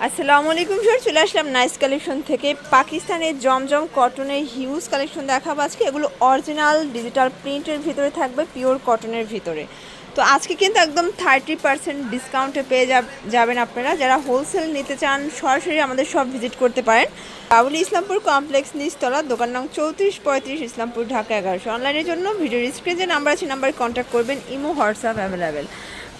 আসসালামু আলাইকুম স্যার চলে আসলাম নাইস কালেকশন থেকে। পাকিস্তানের জমজম কটনের হিউজ কালেকশন দেখাবো আজকে। এগুলো অরিজিনাল ডিজিটাল প্রিন্টের ভিতরে থাকবে পিওর কটনের ভিতরে। তো আজকে কিন্তু একদম থার্টি পার্সেন্ট ডিসকাউন্টে পেয়ে যাব- যাবেন আপনারা। যারা হোলসেল নিতে চান, সরাসরি আমাদের সব ভিজিট করতে পারেন। বাবুলি ইসলামপুর কমপ্লেক্স নিচতলা, দোকান নং চৌত্রিশ পঁয়ত্রিশ, ইসলামপুর, ঢাকা এগারোশো। অনলাইনের জন্য ভিডিওর স্ক্রিনে যে নাম্বার আছে নাম্বারে কন্ট্যাক্ট করবেন। ইমো হোয়াটসঅ্যাপ অ্যাভেলেবেল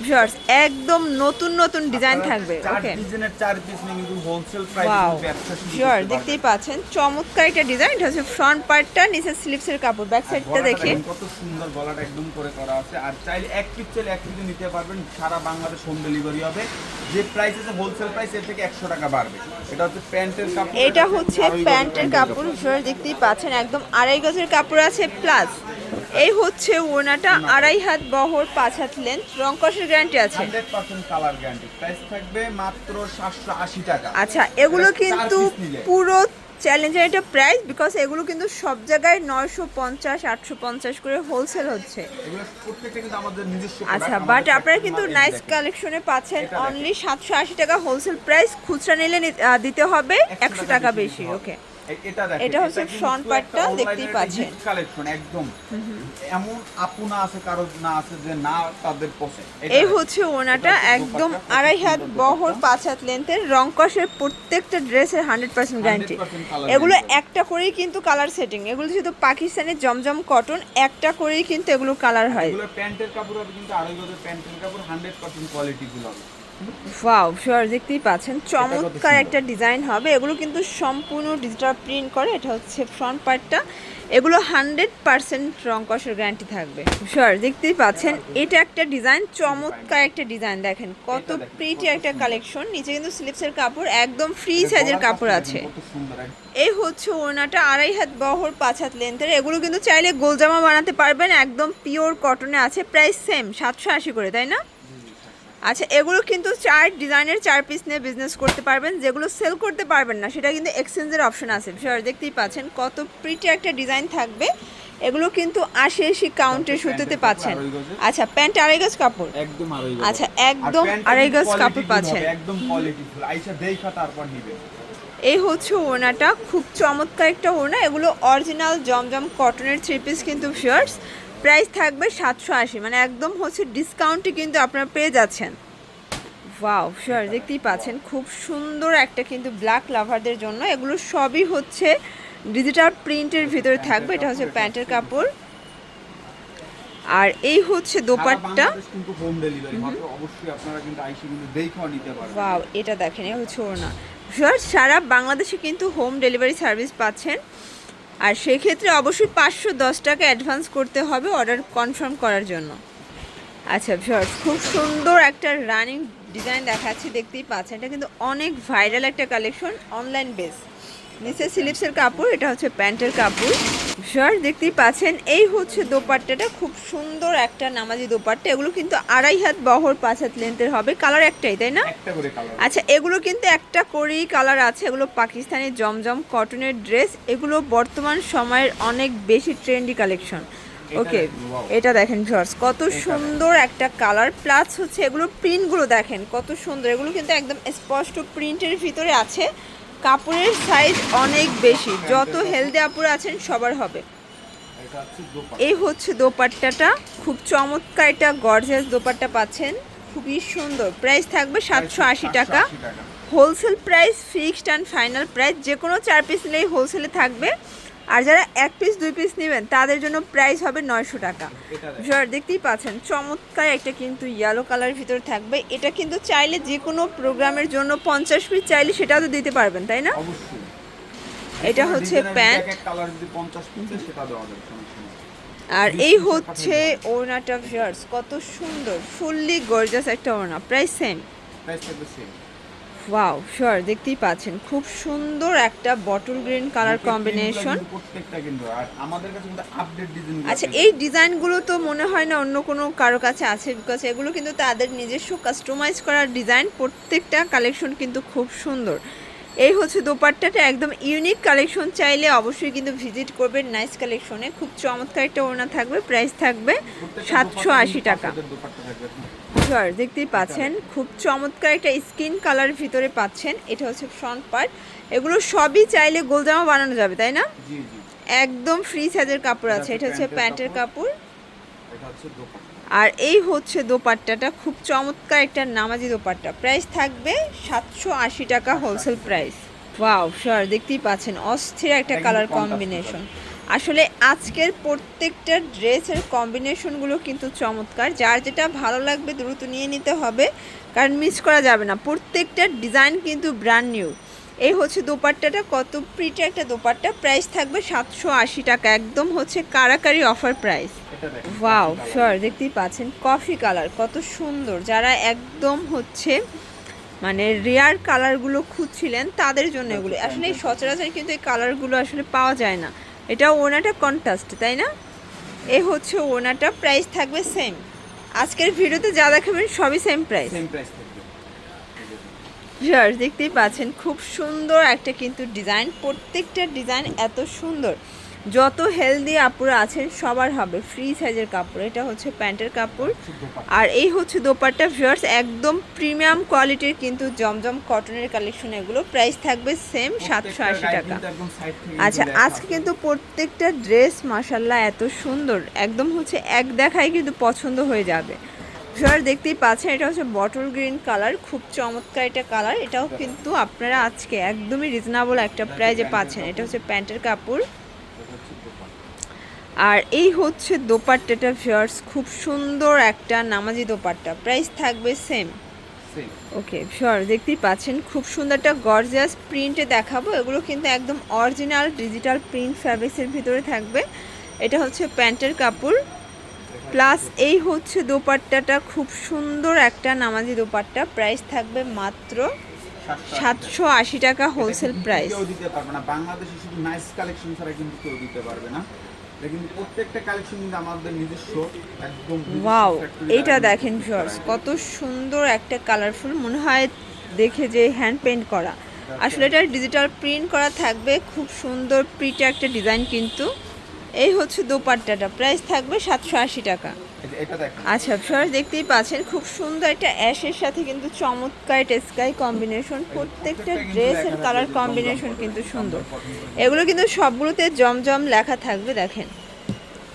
ভিউয়ার্স একদম নতুন নতুন ডিজাইন থাকবে ওকে ডিজাইনের চার পিস নিয়ে কিন্তু হোলসেল প্রাইস করতে দেখতেই পাচ্ছেন চমৎকার একটা ডিজাইন এটা হচ্ছে ফ্রন্ট পার্টটা নিচে স্লিপসের কাপড় ব্যাক সাইডটা দেখি। কত সুন্দর গলাটা একদম করে করা আছে। আর চাইলে এক পিস চাইলে এক পিস নিতে পারবেন সারা বাংলাদেশ হোম ডেলিভারি হবে। যে প্রাইস আছে হোলসেল প্রাইস এর থেকে একশো টাকা বাড়বে। এটা হচ্ছে প্যান্টের কাপড়। এটা হচ্ছে প্যান্টের কাপড় শিওর দেখতেই পাচ্ছেন একদম আড়াই গজের কাপড় আছে প্লাস এই হচ্ছে ওনাটা আড়াই হাত বহর পাঁচ হাত লেন্থ রং কষের গ্যারান্টি আছে। Hundred percent colour guarantee price থাকবে মাত্র সাতশো আশি টাকা। আচ্ছা এগুলো কিন্তু পুরো চ্যালেঞ্জের একটা প্রাইস বিকজ এগুলো কিন্তু সব জায়গায় নয়শো পঞ্চাশ আটশো পঞ্চাশ করে হোলসেল হচ্ছে। আচ্ছা বাট আপনারা কিন্তু নাইস। কালেকশনে পাচ্ছেন অনলি সাতশো আশি টাকা হোলসেল প্রাইস খুচরা নিলে দিতে হবে একশো টাকা বেশি ওকে এটা দেখেন, এটা হচ্ছে part-টা online দেখতেই পাচ্ছেন। collection, একদম। এমন আপু না আছে কারও না আছে যে না তাদের এই হচ্ছে ওনাটা একদম আড়াই হাত বহর পাঁচ হাত লেন্থের রং কষের প্রত্যেকটা ড্রেসের হান্ড্রেড পার্সেন্ট গ্যারান্টি এগুলো একটা করেই কিন্তু কালার সেটিং এগুলো যেহেতু পাকিস্তানের জমজম কটন একটা করেই কিন্তু এগুলো কালার হয়। এগুলো প্যান্টের কাপড় হবে কিন্তু আড়াই গজের প্যান্টের কাপড় হান্ড্রেড পার্সেন্ট কোয়ালিটি গুলো হবে। ওয়াও শিওর দেখতেই পাচ্ছেন। চমৎকার। একটা ডিজাইন হবে। এগুলো কিন্তু সম্পূর্ণ ডিজিটাল প্রিন্ট করে। এটা হচ্ছে ফ্রন্ট পার্টটা এগুলো হান্ড্রেড পার্সেন্ট রং কষের গ্যারান্টি থাকবে। শিওর দেখতেই পাচ্ছেন এটা একটা ডিজাইন চমৎকার একটা ডিজাইন দেখেন। কত প্রিটি একটা কালেকশন নিচে কিন্তু স্লিপসের কাপড় একদম ফ্রি সাইজের কাপড় আছে। এই হচ্ছে ওনাটা আড়াই হাত বহর পাঁচ হাত লেন্থের এগুলো কিন্তু চাইলে গোলজামা বানাতে পারবেন। একদম পিওর কটনে আছে। প্রাইস সেম সাতশো আশি করে তাই না? আচ্ছা এগুলো কিন্তু চার ডিজাইনের চার পিস নিয়ে বিজনেস করতে পারবেন যেগুলো সেল করতে পারবেন না সেটা কিন্তু এক্সচেঞ্জের অপশন আছে। শিওর দেখতেই পাচ্ছেন কত প্রিটি একটা ডিজাইন থাকবে। এগুলো কিন্তু আশি আশি কাউন্টে সুতোতে পাচ্ছেন। আচ্ছা প্যান্ট আড়াই গজ কাপড়? একদম আচ্ছা, একদম আড়াই গজ কাপড় পাচ্ছেন। একদম কোয়ালিটি আইসা দেখা তারপর নিবেন এই হচ্ছে ওনাটা খুব চমৎকার একটা ওনা এগুলো অরিজিনাল জমজম কটনের থ্রি পিস কিন্তু শিয়ার্স প্রাইস থাকবে সাতশো আশি। মানে একদম হচ্ছে ডিসকাউন্টে কিন্তু আপনারা পেয়ে যাচ্ছেন। ওয়াও শিওর দেখতেই পাচ্ছেন। খুব সুন্দর একটা কিন্তু ব্ল্যাক লাভারদের জন্য। এগুলো সবই হচ্ছে ডিজিটাল প্রিন্টের ভিতরে থাকবে। এটা হচ্ছে প্যান্টের কাপড়। আর এই হচ্ছে দোপাট্টা। কিন্তু হোম ডেলিভারি অবশ্যই আপনারা কিন্তু আইসা কিন্তু দেখাও নিতে পারবেন। ওয়াও এটা দেখেন এই হচ্ছে Sure, সারা বাংলাদেশে কিন্তু হোম ডেলিভারি সার্ভিস পাচ্ছেন। আর সেই ক্ষেত্রে অবশ্যই পাঁচশো দশ টাকা অ্যাডভান্স করতে হবে অর্ডার কনফার্ম করার জন্য। আচ্ছা ভিউয়ার্স খুব সুন্দর একটা রানিং ডিজাইন দেখাচ্ছি, দেখতেই পাচ্ছেন। এটা কিন্তু অনেক ভাইরাল একটা কালেকশন অনলাইন বেস নিচে স্লিপসের কাপড়, এটা হচ্ছে প্যান্টের কাপড়। ভিউয়ার্স দেখতেই পাচ্ছেন এই হচ্ছে দোপাট্টাটা খুব সুন্দর একটা নামাজি দোপাট্টা। এগুলো কিন্তু আড়াই হাত বহর পাঁচ হাত লেন্থের হবে। কালার একটাই তাই না? আচ্ছা এগুলো কিন্তু একটা করেই কালার আছে। এগুলো পাকিস্তানি জমজম কটনের ড্রেস এগুলো বর্তমান সময়ের অনেক বেশি ট্রেন্ডি কালেকশন ওকে এটা দেখেন ভিউয়ার্স কত সুন্দর একটা কালার প্লাস হচ্ছে এগুলো প্রিন্টগুলো দেখেন কত সুন্দর। এগুলো কিন্তু একদম স্পষ্ট প্রিন্টের ভিতরে আছে। কাপড়ের সাইজ অনেক বেশি। যত হেলদি আপুরা আছেন সবার হবে। এটা হচ্ছে দোপাট্টা এই হচ্ছে দোপাট্টাটা। খুব চমৎকার এটা গর্জেস দোপাট্টা পাচ্ছেন। খুবই সুন্দর। প্রাইস থাকবে সাতশো আশি টাকা। 780 টাকা। Wholesale price fixed and final price যে কোনো চার পিস নিলেই হোলসেলে থাকবে। আর যারা এক পিস দুই পিস নেবেন তাদের জন্য প্রাইস হবে নয়শো টাকা। এটা দেখতেই পাচ্ছেন চমৎকার একটা কিন্তু ইয়েলো কালারের ভিতর থাকবে। এটা কিন্তু চাইলে যে কোনো প্রোগ্রামের জন্য পঞ্চাশ পিস চাইলে সেটাও তো দিতে পারবেন তাই না? এটা হচ্ছে প্যান্ট এক এক কালার যদি 50 পিসের সেটা দেওয়া যাবে সমস্যা নেই। আর এই হচ্ছে ওড়নাটা ভিউয়ার্স কত সুন্দর ফুললি গর্জাস একটা same price same wow sure দেখতেই পাচ্ছেন। খুব সুন্দর একটা বটল গ্রিন কালার কম্বিনেশন প্রত্যেকটা কিন্তু আর আমাদের কাছে কিন্তু আপডেট ডিজাইন আচ্ছা এই ডিজাইনগুলো তো মনে হয় না অন্য কোনো কারও কাছে আছে বিকজ এগুলো কিন্তু তাদের নিজস্ব কাস্টমাইজ করা ডিজাইন প্রত্যেকটা কালেকশন কিন্তু খুব সুন্দর। এই হচ্ছে দোপাট্টাটা একদম ইউনিক কালেকশন চাইলে অবশ্যই কিন্তু ভিজিট করবেন নাইস কালেকশনে খুব চমৎকার একটা ওড়না থাকবে প্রাইস থাকবে সাতশো আশি টাকা। শিওর দেখতেই পাচ্ছেন। খুব চমৎকার একটা স্কিন কালার ভিতরে পাচ্ছেন। এটা হচ্ছে ফ্রন্ট পার্ট এগুলো সবই চাইলে গোল জামা বানানো যাবে তাই না? একদম ফ্রি সাইজের কাপড় আছে। এটা হচ্ছে প্যান্টের কাপড়। আর এই হচ্ছে দোপাট্টাটা। খুব চমৎকার একটা নামাজি দোপাট্টা। প্রাইস থাকবে সাতশো আশি টাকা হোলসেল প্রাইস ওয়াও শিওর দেখতেই পাচ্ছেন। অস্থির একটা কালার কম্বিনেশন আসলে আজকের প্রত্যেকটা ড্রেসের কম্বিনেশনগুলো কিন্তু চমৎকার। যার যেটা ভালো লাগবে দ্রুত নিয়ে নিতে হবে কারণ মিস করা যাবে না। প্রত্যেকটা ডিজাইন কিন্তু ব্র্যান্ড নিউ এই হচ্ছে দোপাট্টাটা কত প্রিটি একটা দোপাট্টা। প্রাইস থাকবে সাতশো আশি টাকা একদম হচ্ছে কারাকারি অফার প্রাইস ওয়াও শিওর দেখতেই পাচ্ছেন কফি কালার কত সুন্দর। যারা একদম হচ্ছে মানে রেয়ার কালারগুলো খুঁজছিলেন তাদের জন্য এগুলো। আসলে এই সচরাচর কিন্তু এই কালারগুলো আসলে পাওয়া যায় না। এটা ওনাটা কন্ট্রাস্ট তাই না? এ হচ্ছে ওনাটা প্রাইস থাকবে সেম আজকের ভিডিওতে যা দেখাবেন সবই সেম প্রাইস সেম প্রাইস থাকবে। শিওর দেখতেই পাচ্ছেন খুব সুন্দর একটা কিন্তু ডিজাইন প্রত্যেকটা ডিজাইন এত সুন্দর। যত হেলদি আপুরা আছেন সবার হবে। ফ্রি সাইজের কাপড়। এটা হচ্ছে প্যান্টের কাপড়। আর এই হচ্ছে দোপাট্টা। ভিউয়ার্স একদম প্রিমিয়াম কোয়ালিটির কিন্তু জমজম কটনের কালেকশন এগুলো। প্রাইস থাকবে সেম সাতশো আশি টাকা। আচ্ছা আজকে কিন্তু প্রত্যেকটা ড্রেস মাসাল্লাহ এত সুন্দর। একদম হচ্ছে এক দেখায় কিন্তু পছন্দ হয়ে যাবে। ভিউয়ার দেখতেই পাচ্ছেন এটা হচ্ছে বটল গ্রিন কালার খুব চমৎকার এটা কালার এটাও কিন্তু আপনারা আজকে একদমই রিজনেবল একটা প্রাইজে পাচ্ছেন। এটা হচ্ছে প্যান্টের কাপড়। আর এই হচ্ছে দোপাট্টাটা ভিউয়ার্স খুব সুন্দর একটা নামাজি দোপাট্টা। প্রাইস থাকবে সেম ওকে শিওর দেখতেই পাচ্ছেন খুব সুন্দর একটা গর্জিয়াস প্রিন্টে দেখাবো। এগুলো কিন্তু একদম অরিজিনাল ডিজিটাল প্রিন্ট ফ্যাব্রিক্সের ভিতরে থাকবে। এটা হচ্ছে প্যান্টের কাপড়। প্লাস এই হচ্ছে দোপাট্টাটা খুব সুন্দর একটা নামাজি দোপাট্টা। প্রাইস থাকবে মাত্র সাতশো আশি টাকা হোলসেল প্রাইস দিতে পারবে না। বাংলাদেশে শুধু নাইস কালেকশন ছাড়া কিন্তু কেউ দিতে পারবে না। কিন্তু প্রত্যেকটা কালেকশন কিন্তু আমাদের নিজস্ব একদম ওয়াও এটা দেখেন ভিউয়ার্স কত সুন্দর একটা কালারফুল মনে হয় দেখে যে হ্যান্ড পেন্ট করা। আসলে এটা ডিজিটাল প্রিন্ট করা থাকবে খুব সুন্দর প্রিটে একটা ডিজাইন কিন্তু। এই হচ্ছে দোপাট্টাটা প্রাইস থাকবে সাতশো আশি টাকা। আচ্ছা ভিউয়ার্স দেখতেই পাচ্ছেন খুব সুন্দর একটা অ্যাশের সাথে কিন্তু চমৎকার একটা স্কাই কম্বিনেশন প্রত্যেকটা ড্রেসের কালার কম্বিনেশন কিন্তু সুন্দর এগুলো কিন্তু সবগুলোতে জমজম লেখা থাকবে দেখেন।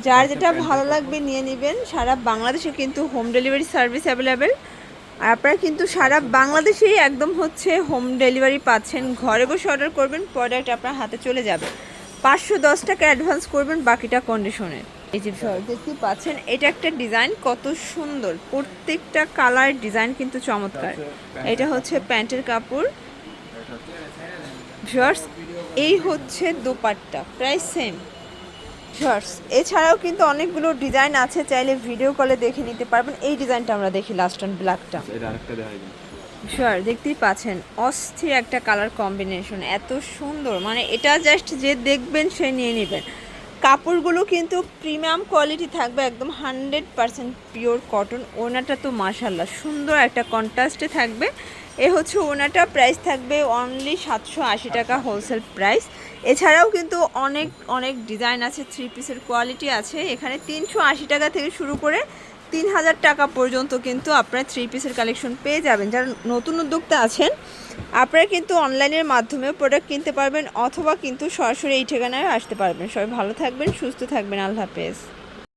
যার যেটা ভালো লাগবে নিয়ে নেবেন। সারা বাংলাদেশে কিন্তু হোম ডেলিভারি সার্ভিস অ্যাভেলেবেল আর আপনারা কিন্তু সারা বাংলাদেশেই একদম হচ্ছে হোম ডেলিভারি পাচ্ছেন। ঘরে বসে অর্ডার করবেন প্রোডাক্ট আপনার হাতে চলে যাবে। পাঁচশো দশ টাকা অ্যাডভান্স করবেন বাকিটা কন্ডিশনের এই যে সর দেখতেই পাচ্ছেন এটা একটা ডিজাইন কত সুন্দর। প্রত্যেকটা কালার ডিজাইন কিন্তু চমৎকার। এটা হচ্ছে প্যান্টের কাপড়। ভিউয়ার্স এই হচ্ছে দোপাট্টা প্রাইস সেম ভিউয়ার্স এছাড়াও কিন্তু অনেকগুলো ডিজাইন আছে চাইলে ভিডিও কলে দেখে নিতে পারবেন। এই ডিজাইনটা আমরা দেখি লাস্ট অন ব্ল্যাকটা শিওর দেখতেই পাচ্ছেন অস্থির একটা কালার কম্বিনেশন এত সুন্দর। মানে এটা জাস্ট যে দেখবেন সে নিয়ে নেবেন। কাপড়গুলো কিন্তু প্রিমিয়াম কোয়ালিটি থাকবে একদম হান্ড্রেড পারসেন্ট পিওর কটন ওনাটা তো মাশাল্লাহ সুন্দর একটা কন্ট্রাস্টে থাকবে। এ হচ্ছে ওনাটা প্রাইস থাকবে অনলি সাতশো আশি টাকা হোলসেল প্রাইস এছাড়াও কিন্তু অনেক অনেক ডিজাইন আছে থ্রি পিসের কোয়ালিটি আছে। এখানে তিনশো আশি টাকা থেকে শুরু করে তিন হাজার টাকা পর্যন্ত কিন্তু আপনারা থ্রি পিসের কালেকশন পেয়ে যাবেন। যারা নতুন উদ্যোক্তা আছেন আপনারা কিন্তু অনলাইনের মাধ্যমেও প্রোডাক্ট কিনতে পারবেন অথবা কিন্তু সরাসরি এই ঠিকানায় আসতে পারবেন। সবাই ভালো থাকবেন, সুস্থ থাকবেন। আল্লাহ হাফেজ।